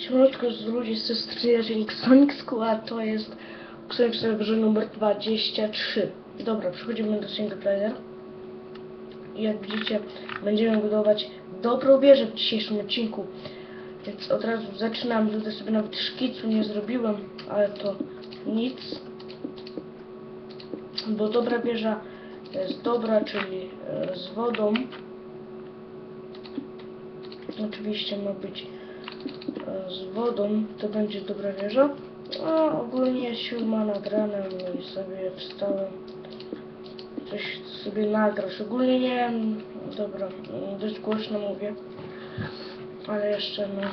Siemaneczko z ludzi z strony Sonic Squad, to jest Sonic serwerze numer 23. Dobra, przechodzimy do single player. I jak widzicie, będziemy budować dobrą wieżę w dzisiejszym odcinku. Więc od razu zaczynam. Tutaj sobie nawet szkicu nie zrobiłem, ale to nic. Bo dobra wieża jest dobra, czyli e, z wodą. Oczywiście ma być z wodą, to będzie dobra wieża. A ogólnie siódma nad ranem i sobie wstałem. Coś sobie nagrasz. Ogólnie nie wiem, dobra, dość głośno mówię. Ale jeszcze no.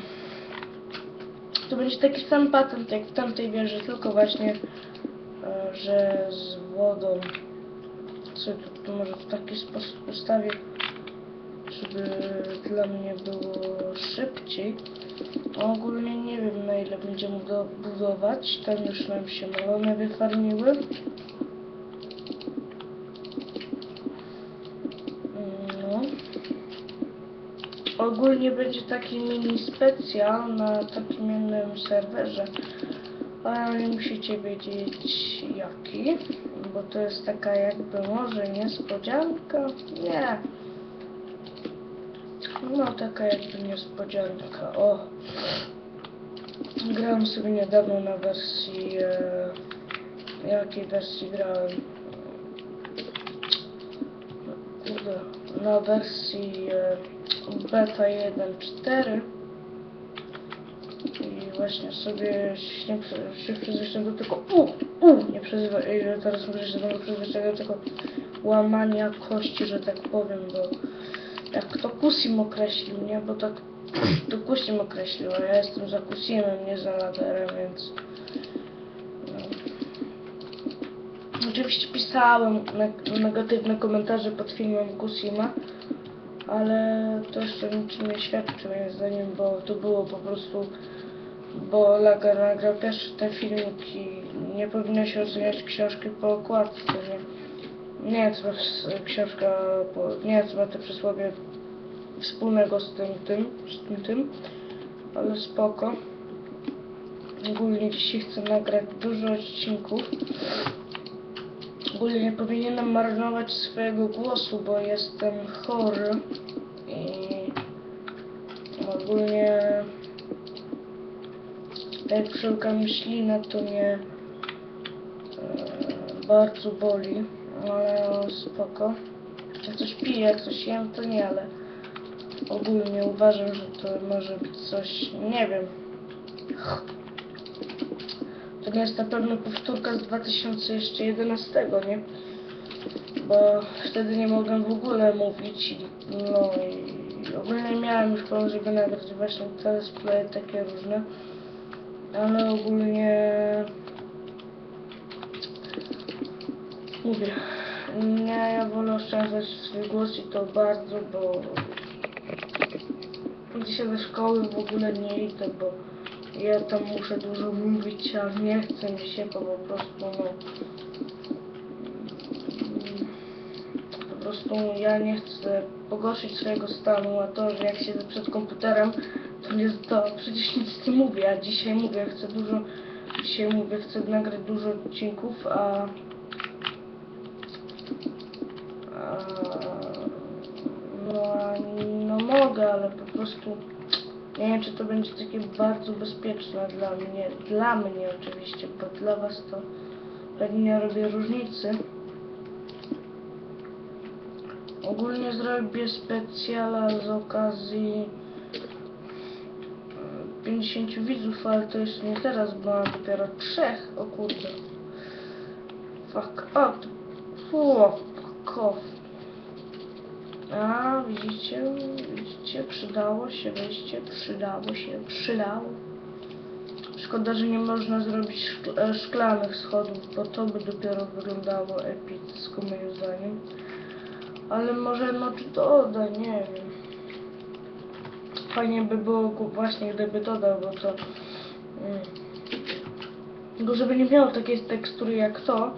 To będzie taki sam patent jak w tamtej wieży, tylko właśnie, e, że z wodą. Sobie tu, tu może w taki sposób ustawię, żeby dla mnie było szybciej. Ogólnie nie wiem na ile będziemy do- budować. Tam już nam się melony wyfarmiły. No. Ogólnie będzie taki mini specjal na takim innym serwerze. Ale musicie wiedzieć jaki, bo to jest taka jakby może niespodzianka. Nie. No taka jakby niespodzianka. O. Grałem sobie niedawno na wersji. E, jakiej wersji grałem? Kurde, na wersji e, beta 1.4 i właśnie sobie się, nie się przyzwyczaiłem tego u, u, nie że teraz będę przyzwyczaił do tego łamania kości, że tak powiem, bo jak to Kusim określił, nie, bo tak to Kusim określił, a ja jestem za Kusimem, nie za laderem, więc no. Oczywiście pisałem ne- negatywne komentarze pod filmem Kusima, ale to jeszcze niczym nie świadczy moim zdaniem, bo to było po prostu, bo Lager nagrał pierwszy ten filmik i nie powinno się oceniać książki po okładce, nie? Nie, ma s- książka, nie, co ma te przysłowie wspólnego z tym, tym, z tym, tym, ale spoko. Ogólnie dzisiaj chcę nagrać dużo odcinków. Ogólnie nie powinienem marnować swojego głosu, bo jestem chory i ogólnie jak przełkam ślinę, to mnie e, bardzo boli, ale spoko. Jak coś piję, jak coś jem, to nie, ale ogólnie uważam, że to może być coś, nie wiem. To nie jest na pewno powtórka z 2011, nie? Bo wtedy nie mogłem w ogóle mówić. No i ogólnie miałem już pomysł, żeby nagrać właśnie te takie różne. Ale ogólnie Nie, ja wolę oszczędzać swój to bardzo, bo dzisiaj do szkoły w ogóle nie idę, bo ja tam muszę dużo mówić, a nie chce mi się, bo po prostu no po prostu ja nie chcę pogorszyć swojego stanu, a to, że jak siedzę przed komputerem, to nie to przecież nic nie mówię, a dzisiaj mówię, chcę dużo, dzisiaj mówię, chcę nagrać dużo odcinków, a no, a no mogę, ale po prostu nie wiem, czy to będzie takie bardzo bezpieczne dla mnie, dla mnie oczywiście, bo dla was to pewnie nie robię różnicy. Ogólnie zrobię specjala z okazji e, 50 widzów, ale to jeszcze nie teraz, bo mam dopiero trzech, o kurde. Fuck. Fu, fuck off. A, widzicie, widzicie, przydało się wejście, przydało się, przydało. Szkoda, że nie można zrobić e, szklanych schodów, bo to by dopiero wyglądało epicko moim zdaniem. Ale może no czy doda, nie wiem. Fajnie by było właśnie gdyby dodał, bo to... Mm, bo żeby nie miało takiej tekstury jak to,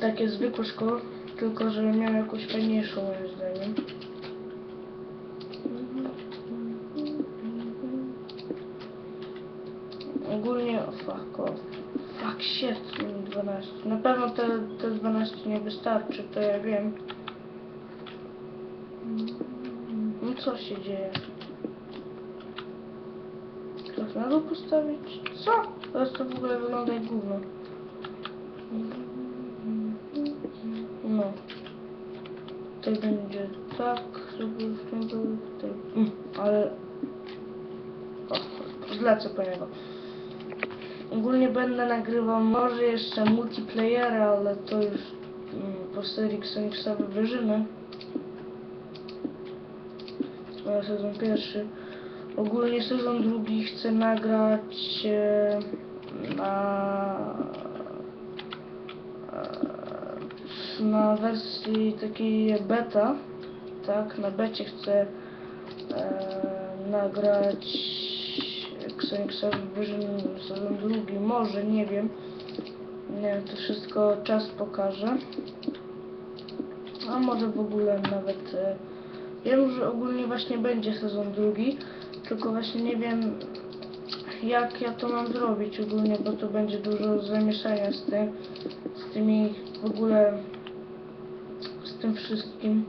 takie zwykłe szkło, tylko żeby miał jakąś fajniejszą moim zdaniem. ogólnie, o fuck off. Fuck shit, mm, 12. Na pewno te, te 12 nie wystarczy, to ja wiem. No co się dzieje? Chcesz na dół postawić? Co? Teraz to w ogóle wygląda jak gówno. Tutaj będzie tak, żeby było tutaj. Mm, ale... O, zlecę po niego. Ogólnie będę nagrywał może jeszcze multiplayera, ale to już mm, po serii Xenixowe Wyżyny. Ale sezon pierwszy. Ogólnie sezon drugi chcę nagrać e, na e, na wersji takiej beta, tak, na becie chcę e, nagrać Xenixowy Vision sezon drugi, może, nie wiem, nie wiem, to wszystko czas pokaże, a może w ogóle nawet e, Wiem, że ogólnie właśnie będzie sezon drugi, tylko właśnie nie wiem jak ja to mam zrobić ogólnie, bo to będzie dużo zamieszania z tym, z tymi w ogóle, tym wszystkim.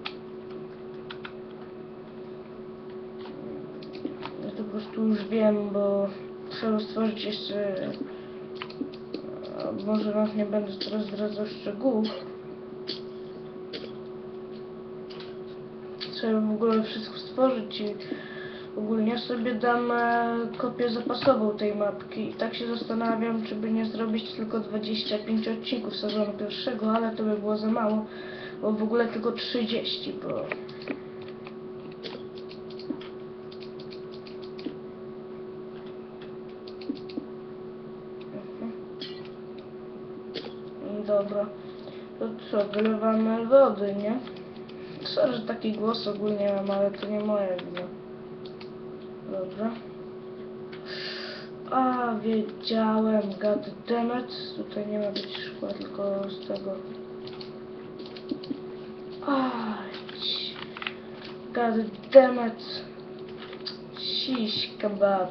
Ja to po prostu już wiem, bo trzeba stworzyć jeszcze, może nawet nie będę teraz zdradzał szczegółów. trzeba w ogóle wszystko stworzyć i ogólnie sobie dam e, kopię zapasową tej mapki i tak się zastanawiam, czy by nie zrobić tylko 25 odcinków sezonu pierwszego, ale to by było za mało, bo w ogóle tylko 30, bo... Mhm. Dobra, to co, wylewamy wody, nie? Sorry, że taki głos ogólnie mam, ale to nie moja wina. Dobra. A, wiedziałem, god dammit. Tutaj nie ma być szkła, tylko z tego. Aj, god dammit. Shish kebab.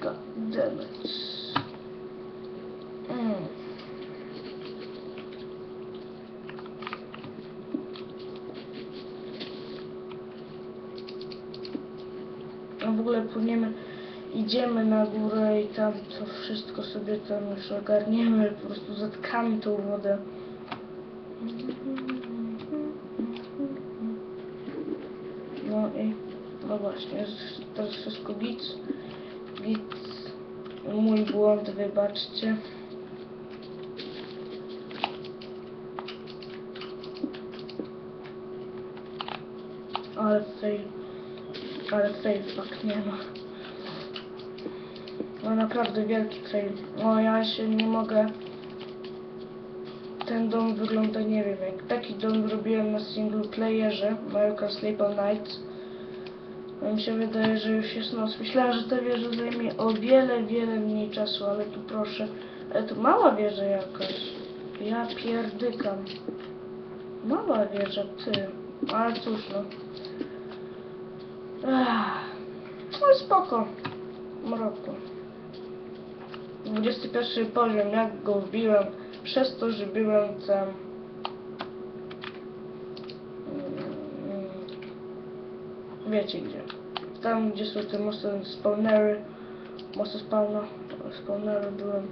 God dammit. Mm. A w ogóle płyniemy, idziemy na górę i tam to wszystko sobie tam już ogarniemy, po prostu zatkamy tą wodę. No i, no właśnie, teraz wszystko git, git, mój błąd, wybaczcie. Ale fail. Ale fail fuck nie ma. No naprawdę wielki fail. O ja się nie mogę. Ten dom wygląda nie wiem jak taki dom robiłem na single playerze American Sleep All Night. No mi się wydaje, że już jest noc. Myślałem, że ta wieża zajmie o wiele, wiele mniej czasu, ale tu proszę. Ale tu mała wieża jakaś. Ja pierdykam. Mała wieża, ty. Ale cóż no. Ach, No spoko. Mroku. 21 poziom, jak go wbiłem, przez to, że byłem tam... Mm, Wiecie gdzie. Tam, gdzie są te mosty spawnery, mosty spawna, spawnery byłem.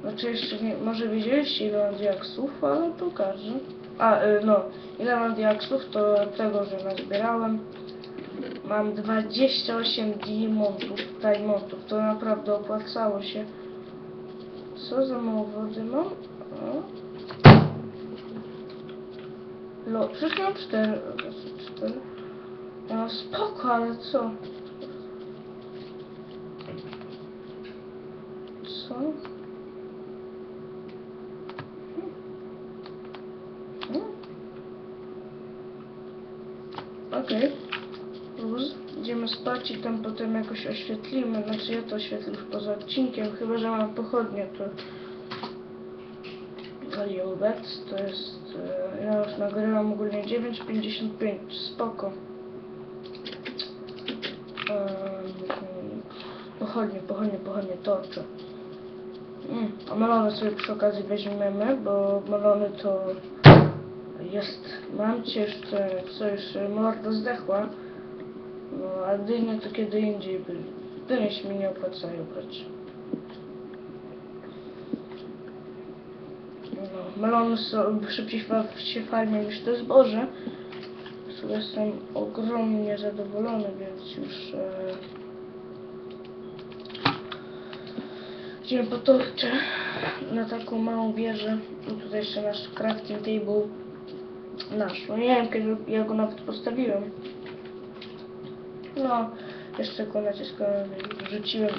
Znaczy jeszcze nie, może wiedzieliście ile mam diaksów, ale pokażę. A, y, no, ile mam diaksów, to tego, że nazbierałem. Mam 28 diamontów, diamontów, to naprawdę opłacało się. Co za mało wody mam? O. Lo, przecież mam 4. 4. No spoko, ale co? Co? Hmm. Okej. Luz. Idziemy spać i tam potem jakoś oświetlimy. Znaczy ja to oświetlę już poza odcinkiem, chyba że mam pochodnie, to... Aliobec to jest... e, Ja już nagrywam ogólnie 9,55, spoko. Och, pochodnie, pochodnie, pochodnie, torcze. Mm, a melony sobie przy okazji weźmiemy, bo melony to jest, mam cię jeszcze, co jeszcze, morda zdechła. No, a dynie to kiedy indziej by. Dynie się mi nie opłacają brać. No, melony są szybciej się farmią niż to zboże. Z jestem ogromnie zadowolony, więc już e, idziemy po na taką małą wieżę. I tutaj jeszcze nasz crafting table. Nasz. No nie wiem kiedy ja go nawet postawiłem. No, jeszcze i wrzuciłem.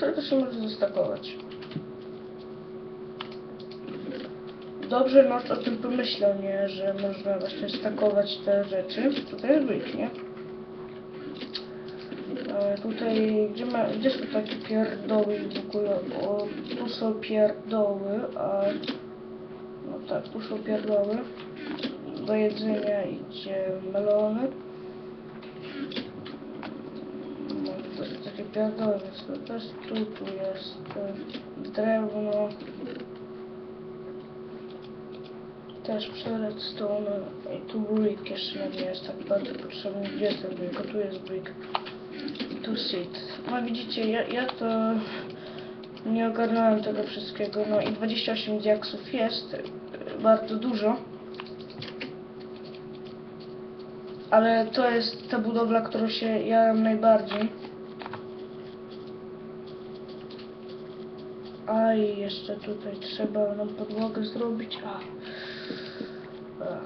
To też może zostakować. Dobrze Noc o tym pomyślał, nie? Że można właśnie stakować te rzeczy. Tutaj wyjść, nie? E, tutaj, gdzie, ma, gdzie są takie pierdoły i ogóle? O, tu są pierdoły, a... No tak, tu są pierdoły. Do jedzenia idzie melony. No, pierdoły, więc to też tu, tu jest drewno. Też redstone i tu brick jeszcze nam jest tak bardzo potrzebny. Gdzie jest ten brick? Tu jest brick. I tu seed. No widzicie, ja, ja to nie ogarnąłem tego wszystkiego. No i 28 diaksów jest. y, Bardzo dużo. Ale to jest ta budowla, którą się jaram najbardziej. A i jeszcze tutaj trzeba nam podłogę zrobić. A. A.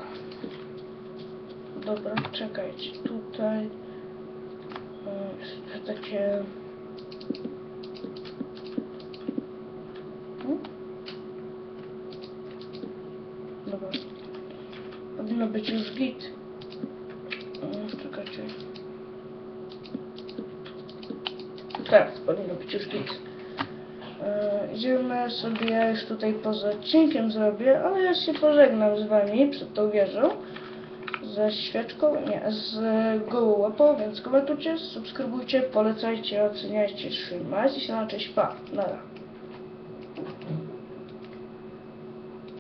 Dobra, czekajcie. Tutaj e, jest takie. Dobra. Powinno być już git. E, Czekajcie. Teraz powinno być już git. E, Idziemy sobie, ja już tutaj poza odcinkiem zrobię, ale ja się pożegnam z wami przed tą wieżą. Ze świeczką, nie, z gołą łapą, więc komentujcie, subskrybujcie, polecajcie, oceniajcie, trzymajcie się na cześć, pa, nara.